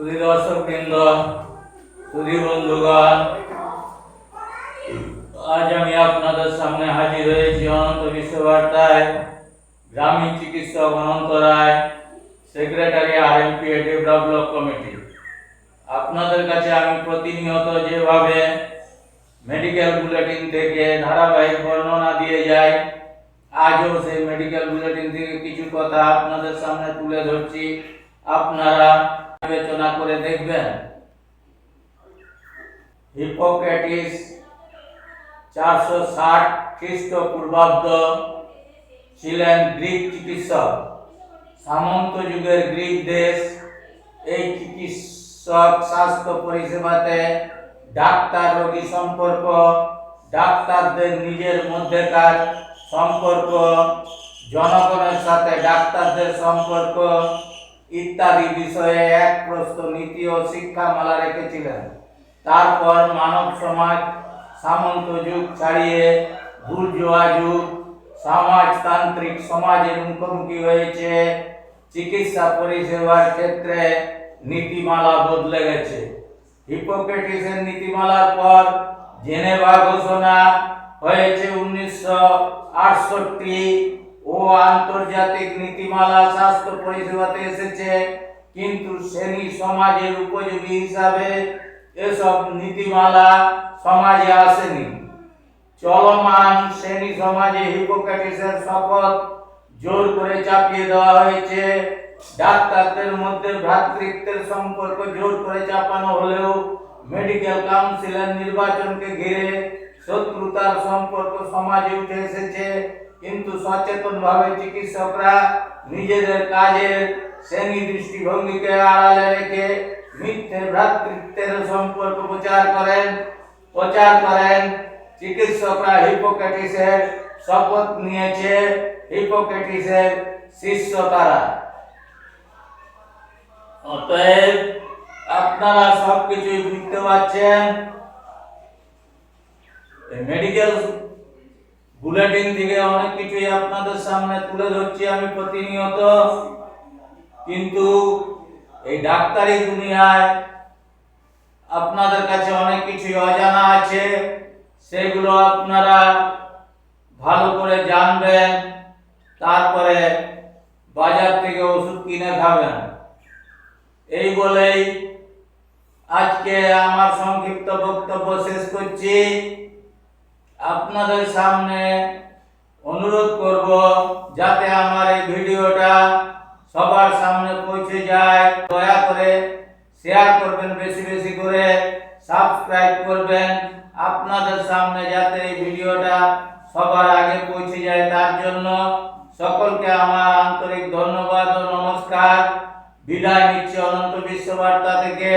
সুধী দর্শক বৃন্দ সুধী বন্ধুগণ আজ আমি আপনাদের সামনে হাজির হয়েছি অনন্ত বিশ্ববার্তায় গ্রামীণ চিকিৎসক Ananta Roy secretary R M P develop committee আপনাদের কাছে আমি প্রতিনিয়ত যেভাবে মেডিকেল বুলেটিন থেকে ধারাবাহিক বর্ণনা দিয়ে যাই আজও সেই মেডিকেল বুলেটিন থেকে কিছু কথা আপনাদের সামনে তুলে ধরছি আপনারা বিবেচনা করে দেখবেন। হিপোক্রেটিস চারশো ষাট খ্রিস্টপূর্বাব্দ ছিলেন গ্রিক চিকিৎসক। সামন্ত যুগের গ্রিক দেশ এই চিকিৎসক স্বাস্থ্য পরিষেবাতে ডাক্তার রোগী সম্পর্ক, ডাক্তারদের নিজের মধ্যেকার সম্পর্ক, জনগণের সাথে ডাক্তারদের সম্পর্ক ইত্যাদি বিষয়ে এক প্রস্ত নীতি ও শিক্ষামালা রেখেছিলেন। তারপর মানব সমাজ, সামন্ত যুগ ছাড়িয়ে বুর্জোয়া যুগ, সমাজতান্ত্রিক সমাজের মুখোমুখি হয়েছে, চিকিৎসা পরিষেবার ক্ষেত্রে নীতিমালা বদলে গেছে। হিপোক্রেটিসের নীতিমালার পর জেনেভা ঘোষণা হয়েছে উনিশশো আটষট্টি ও আন্তর্জাতিক নীতিমালা স্বাস্থ্য পরিষেবাতে এসেছে, কিন্তু শ্রেণি সমাজের উপযোগী হিসাবে এসব নীতিমালা সমাজে আসেনি। চলমান শ্রেণি সমাজে হিপোক্রেটিসের শপথ জোর করে চাপিয়ে দেওয়া হয়েছে। ডাক্তারদের মধ্যে ভ্রাতৃত্বের সম্পর্ক জোর করে চাপানো হলেও মেডিকেল কাউন্সিলের নির্বাচনকে ঘিরে শত্রুতার সম্পর্ক সমাজে উঠে এসেছে। কিন্তু সচেতনভাবে চিকিৎসকরা নিজেদের কাজের শ্রেণী দৃষ্টিভঙ্গিকে আড়ালে রেখে মিথ্যে ভ্রাতৃত্বের সম্পর্ক প্রচার করেন প্রচার করেন চিকিৎসকরা হিপোক্রেটিসের শপথ নিয়েছে হিপোক্রেটিসের শিষ্য তারা অতএব আপনারা সবকিছুই বুঝতে পারছেন মেডিকেল বুলেটিন থেকে অনেক কিছুই আপনাদের সামনে তুলে ধরছি আমি প্রতিনিয়ত। কিন্তু এই ডাক্তারি দুনিয়ায় আপনাদের কাছে অনেক কিছুই অজানা আছে। সেগুলো আপনারা ভালো করে জানবেন, তারপরে বাজার থেকে ওষুধ কিনে খাবেন। এই বলেই আজকে আমার সংক্ষিপ্ত বক্তব্য শেষ করছি। আপনাদের সামনে অনুরোধ করব যাতে আমার এই ভিডিওটা সবার সামনে পৌঁছে যায়। দয়া করে শেয়ার করবেন, বেশি বেশি করে সাবস্ক্রাইব করবেন আপনাদের সামনে যাতে এই ভিডিওটা সবার আগে পৌঁছে যায়। তার জন্য সকলকে আমার আন্তরিক ধন্যবাদ ও নমস্কার। বিদায় নিচ্ছি অনন্ত বিশ্ববার্তা থেকে।